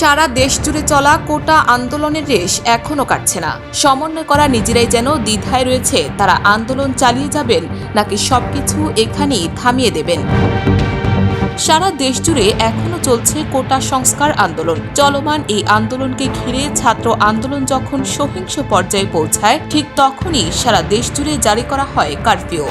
সারা দেশ জুড়ে চলা কোটা আন্দোলনের রেশ এখনও কাটছে না। সমন্বয় করা নিজেরাই যেন দ্বিধায় রয়েছে, তারা আন্দোলন চালিয়ে যাবেন নাকি সবকিছু এখানেই থামিয়ে দেবেন? সারা দেশ জুড়ে এখনও চলছে কোটা সংস্কার আন্দোলন। চলমান এই আন্দোলনকে ঘিরে ছাত্র আন্দোলন যখন সহিংস পর্যায়ে পৌঁছায়, ঠিক তখনই সারা দেশ জুড়ে জারি করা হয় কারফিউ।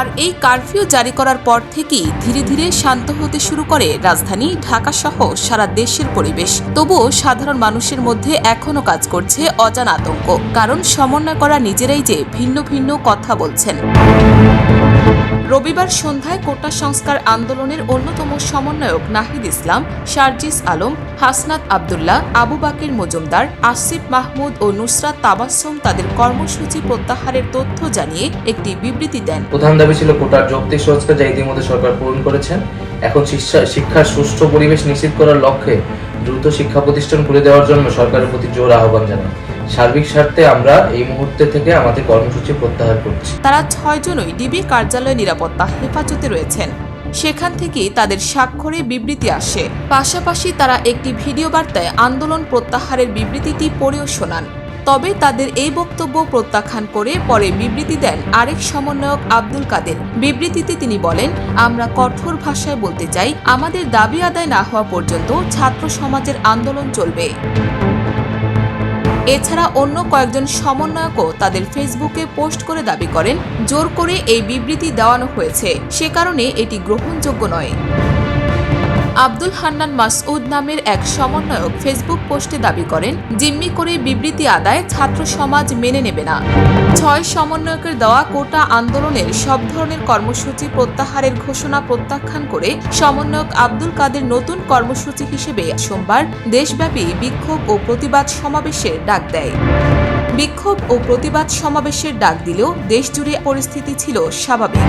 আর এই কারফিউ জারি করার পর থেকেই ধীরে ধীরে শান্ত হতে শুরু করে রাজধানী, ঢাকা সহ সারা দেশের পরিবেশ। তবুও সাধারণ মানুষের মধ্যে এখনও কাজ করছে অজানা আতঙ্ক। কারণ সমন্বয় করা নিজেরাই যে ভিন্ন ভিন্ন কথা বলছেন। রবিবার সন্ধ্যায় কোটা সংস্কার আন্দোলনের অন্যতম সমন্বয়ক নাহিদ ইসলাম, শারজিস আলম, হাসনাত আবদুল্লাহ, আবু বাকির মজুমদার, আসিফ মাহমুদ ও নুসরাত তাবাসসুম তাদের কর্মসূচি প্রত্যাহারের তথ্য জানিয়ে একটি বিবৃতি দেন। প্রধান দাবি ছিল কোটার যৌক্তিক সংস্কার যা ইতিমধ্যে সরকার পূরণ করেছেন। এখন শিক্ষার সুষ্ঠু পরিবেশ নিশ্চিত করার লক্ষ্যে দ্রুত শিক্ষা প্রতিষ্ঠান খুলে দেওয়ার জন্য সরকারের প্রতি জোর আহ্বান জানাই সার্বিক স্বার্থে আমরা এই মুহূর্তে থেকে আমাদের কর্মসূচি প্রত্যাহার করছি। তারা ছয়জনই ডিবি কার্যালয় নিরাপত্তা হেফাজতে রয়েছেন। সেখান থেকেই তাদের স্বাক্ষরে বিবৃতি আসে। পাশাপাশি তারা একটি ভিডিও বার্তায় আন্দোলন প্রত্যাহারের বিবৃতিটি পড়েও শোনান। তবে তাদের এই বক্তব্য প্রত্যাখ্যান করে পরে বিবৃতি দেন আরেক সমন্বয়ক আব্দুল কাদের। বিবৃতিতে তিনি বলেন, আমরা কঠোর ভাষায় বলতে চাই, আমাদের দাবি আদায় না হওয়া পর্যন্ত ছাত্র সমাজের আন্দোলন চলবে। এছাড়া অন্য কয়েকজন সমন্বয়কও তাদের ফেসবুকে পোস্ট করে দাবি করেন, জোর করে এই বিবৃতি দেওয়ানো হয়েছে। সে কারণে এটি গ্রহণযোগ্য নয়। আব্দুল হান্নান মাসউদ নামের এক সমন্বয়ক ফেসবুক পোস্টে দাবি করেন, জিম্মি করে বিবৃতি আদায় ছাত্র সমাজ মেনে নেবে না। ছয় সমন্বয়কের দেওয়া কোটা আন্দোলনের সব ধরনের কর্মসূচি প্রত্যাহারের ঘোষণা প্রত্যাখ্যান করে সমন্বয়ক আব্দুল কাদের নতুন কর্মসূচি হিসেবে সোমবার দেশব্যাপী বিক্ষোভ ও প্রতিবাদ সমাবেশের ডাক দেয়। বিক্ষোভ ও প্রতিবাদ সমাবেশের ডাক দিলেও দেশজুড়ে পরিস্থিতি ছিল স্বাভাবিক।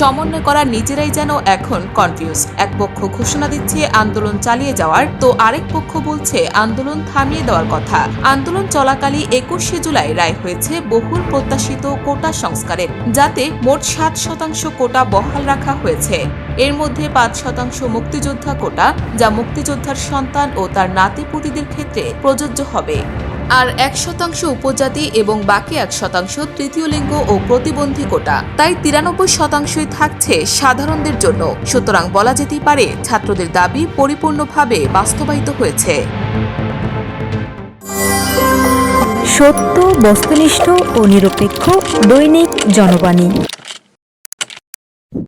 সমন্বয় করা নিজেরাই যেন এখন কনফিউজ এক পক্ষ ঘোষণা দিচ্ছে আন্দোলন চালিয়ে যাওয়ার, তো আরেক পক্ষ বলছে আন্দোলন থামিয়ে দেওয়ার কথা। আন্দোলন চলাকালীন একুশে জুলাই রায় হয়েছে বহুল প্রত্যাশিত কোটা সংস্কারের, যাতে মোট সাত শতাংশ কোটা বহাল রাখা হয়েছে। এর মধ্যে পাঁচ শতাংশ মুক্তিযোদ্ধা কোটা, যা মুক্তিযোদ্ধার সন্তান ও তার নাতিপুতিদের ক্ষেত্রে প্রযোজ্য হবে। আর এক শতাংশ উপজাতি এবং বাকি এক শতাংশ তৃতীয় লিঙ্গ ও প্রতিবন্ধী কোটা। তাই তিরানব্বই শতাংশই থাকছে সাধারণদের জন্য। সুতরাং বলা যেতেই পারে, ছাত্রদের দাবি পরিপূর্ণভাবে বাস্তবায়িত হয়েছে। সত্য, বস্তুনিষ্ঠ ও নিরপেক্ষ দৈনিক জনবাণী।